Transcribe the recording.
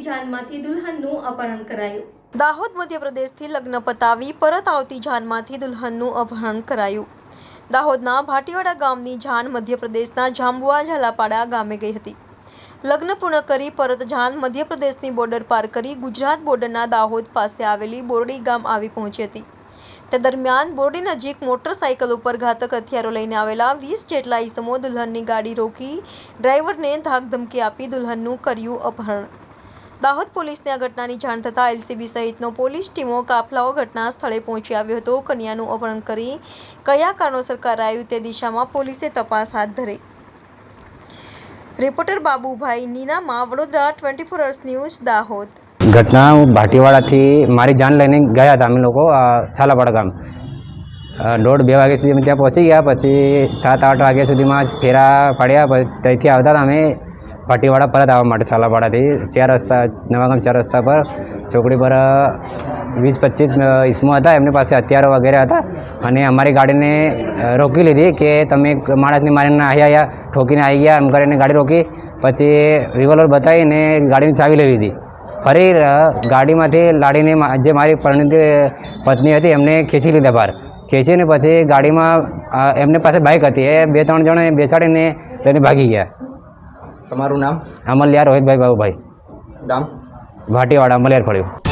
જાનમાંથી દુલ્હનનું અપહરણ કરાયું. દાહોદ મધ્યપ્રદેશથી લગ્ન પતાવી પરત આવતી જાનમાંથી દુલ્હનનું અપહરણ કરાયું. દાહોદના ભાટીવાડા ગામની જાન મધ્યપ્રદેશના જાંબુઆ ઝાલાપાડા ગામે ગઈ હતી. લગ્ન પૂર્ણ કરી પરત જાન મધ્યપ્રદેશની બોર્ડર પાર કરી ગુજરાત બોર્ડરના દાહોદ પાસે આવેલી બોરડી ગામ આવી પહોંચી હતી. તે દરમિયાન બોરડી નજીક મોટરસાઇકલ ઉપર ઘાતક હથિયારો લઈને આવેલા વીસ જેટલા ઈસમો દુલ્હનની ગાડી રોકી ડ્રાઈવરને ધાકધમકી આપી દુલ્હનનું કર્યું અપહરણ. દાહોદ પોલીસને આ ઘટનાની જાણ થતાં એલસીબી સહિતનો પોલીસ ટીમો કાફલાઓ ઘટના સ્થળે પહોંચી આવ્યો હતો. કન્યાનું અપહરણ કરી કયા કારણોસર કરાયું તે દિશામાં પોલીસે તપાસ હાથ ધરી. Reporter Babubhai Ninama, Vadodara, twenty four hours news, Dahod. ઘટના હું ભાટીવાડાથી મારી જાન લઈને ગયા હતા અમે લોકો છાલાપાડા ગામ. દોઢ બે વાગ્યા સુધી અમે ત્યાં પહોંચી ગયા, પછી સાત આઠ વાગ્યા સુધીમાં ફેરા પાડ્યા, પછી ત્યાંથી આવતા અમે ભાટીવાડા પરત આવવા માટે છાલાપાડાથી ચાર રસ્તા, નવાગામ ચાર રસ્તા પર, ચોકડી પર વીસ પચીસ ઈસમો હતા, એમની પાસે હથિયારો વગેરે હતા. અને અમારી ગાડીને રોકી લીધી કે તમે માણસને મારીને આવ્યા આવ્યા ઠોકીને આવી ગયા, એમ કરીને ગાડી રોકી, પછી રિવોલ્વર બતાવીને ગાડીની ચાવી લઈ લીધી. ફરી ગાડીમાંથી લાડીને જે મારી પરિણીત પત્ની હતી એમને ખેંચી લીધા બહાર. ખેંચીને પછી ગાડીમાં એમને પાસે બાઇક હતી. એ બે ત્રણ જણે બેસાડીને લઈને ભાગી ગયા. તમારું નામ? અમલિયા રોહિતભાઈ બાબુભાઈ. ગામ? ભાટીવાડા અમલિયાર ફળ્યું.